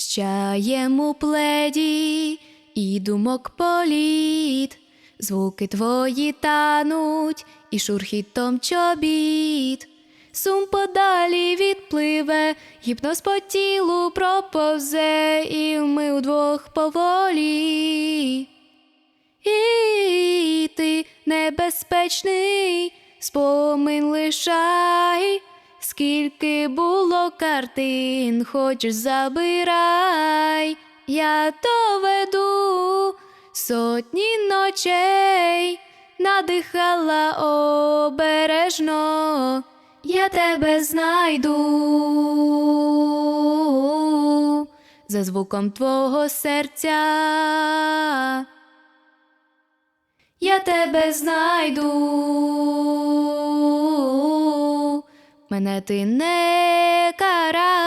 З чаєм у пледі і думок політ, звуки твої тануть і шурхітом чобіт. Сум подалі відпливе, гіпноз по тілу проповзе, і ми удвох поволі. І ти небезпечний, спомин лишай, скільки було картин, хочеш забирай, я доведу сотні ночей, надихала обережно, я тебе знайду. За звуком твого серця. Я тебе знайду, мене ти не карай.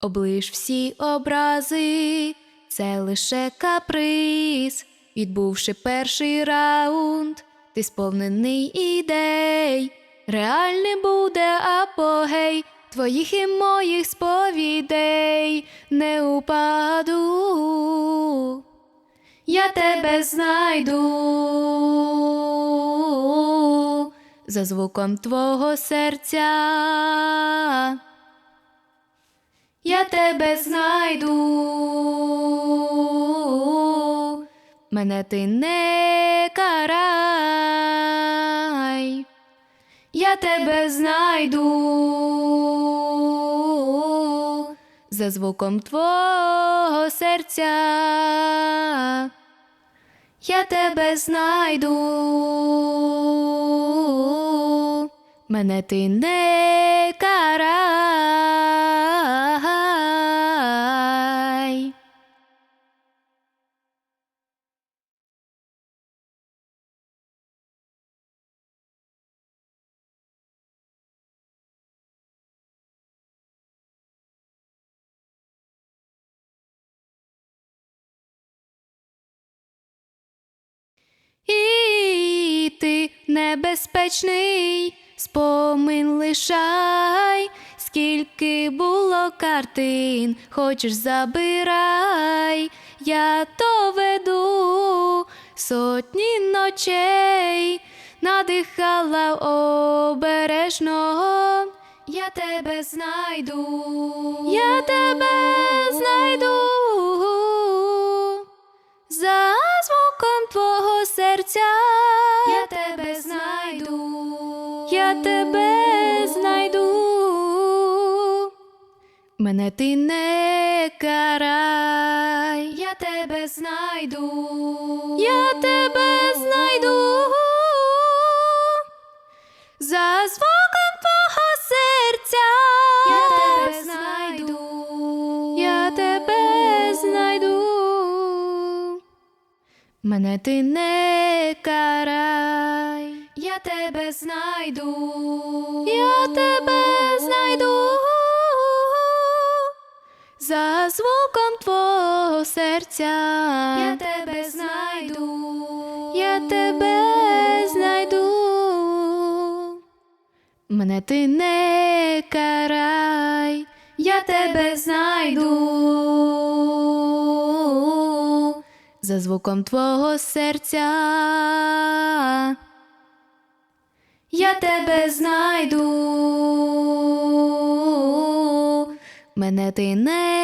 Облиш всі образи, це лише каприз. Відбувши перший раунд, ти сповнений ідей. Реальний буде апогей твоїх і моїх сповідей, не упаду. Я тебе знайду за звуком твого серця. Я тебе знайду, мене ти не карай, я тебе знайду за звуком твого серця. Я тебе знайду, мене ти не небезпечний, спомин лишай, скільки було картин, хочеш забирай, я доведу сотні ночей, надихала обережно. Я тебе знайду, я тебе знайду за звуком твого серця. Я тебе знайду. Мене ти не карай, я тебе знайду, я тебе знайду. За звуком твого серця. Я тебе знайду, я тебе знайду. Мене ти не карай, я тебе знайду, я тебе знайду. За звуком твого серця. Я тебе знайду, я тебе знайду. Мене ти не карай, я тебе знайду за звуком твого серця. Знайду, мене ти не